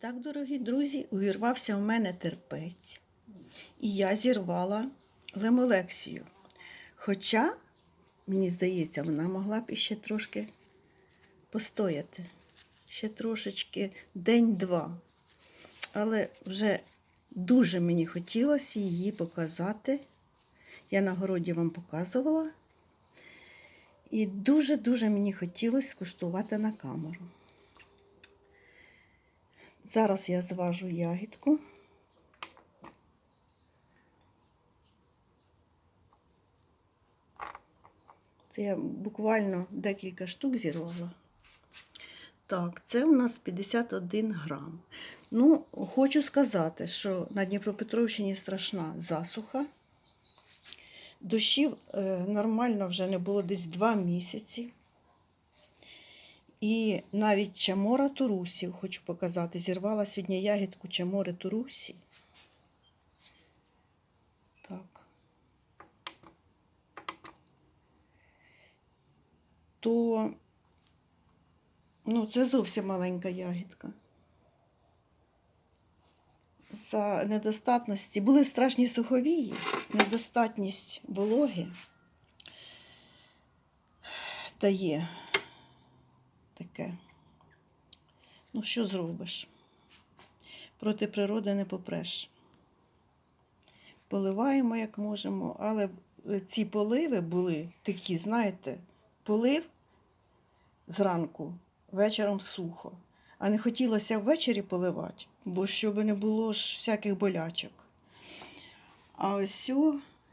так, дорогі друзі, увірвався в мене терпець, і я зірвала лемолексію. Хоча, мені здається, вона могла б іще трошки постояти. Ще трошечки день-два. Але вже дуже мені хотілося її показати. Я на городі вам показувала. І дуже-дуже мені хотілося скуштувати на камеру. Зараз я зважу ягідку. Це я буквально декілька штук зірвала. Так, це у нас 51 грам. Ну, хочу сказати, що на Дніпропетровщині страшна засуха. Дощів е, нормально вже не було десь 2 місяці. І навіть чамора турусів, хочу показати, зірвала сьогодні ягідку чамори турусі. Так. То, ну, це зовсім маленька ягідка. За недостатності були страшні суховії, недостатність вологи дає таке. Ну, що зробиш? Проти природи не попреш. Поливаємо, як можемо, але ці поливи були такі, знаєте, полив зранку, вечором сухо. А не хотілося ввечері поливати, бо щоб не було ж всяких болячок. А ось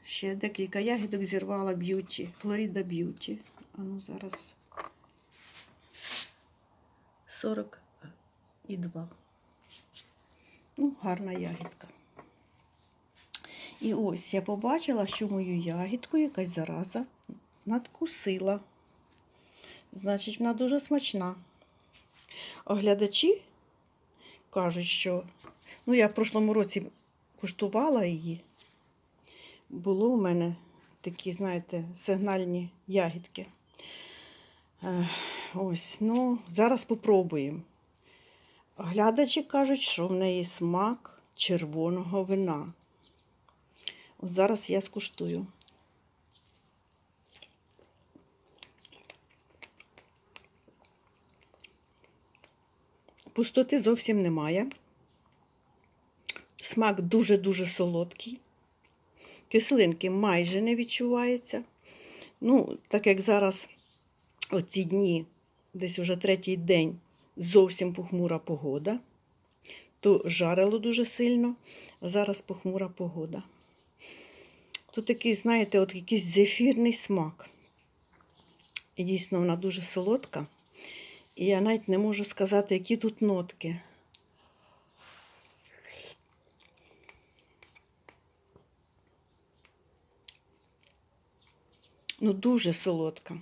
ще декілька ягідок зірвала б'юті, Флорида б'юті. А ну зараз 42. Ну, гарна ягідка. І ось я побачила, що мою ягідку якась зараза надкусила. Значить, вона дуже смачна. Оглядачі кажуть, що ну, я в прошлому році куштувала її. Було у мене такі, знаєте, сигнальні ягідки. Ось, ну, зараз попробуємо. Глядачі кажуть, що в неї смак червоного вина. От зараз я скуштую. Пустоти зовсім немає. Смак дуже-дуже солодкий. Кислинки майже не відчувається. Ну, так як зараз оці дні, десь уже третій день, зовсім похмура погода, то жарило дуже сильно, а зараз похмура погода. Тут такий, знаєте, от якийсь зефірний смак. І дійсно вона дуже солодка. І я навіть не можу сказати, які тут нотки. Ну, дуже солодка,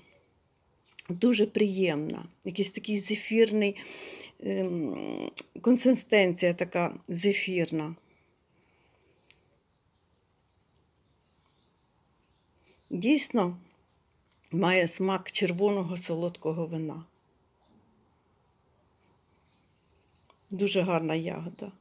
дуже приємна. Якийсь такий зефірний, ем, консистенція така зефірна. Дійсно, має смак червоного солодкого вина. Дуже гарна ягода.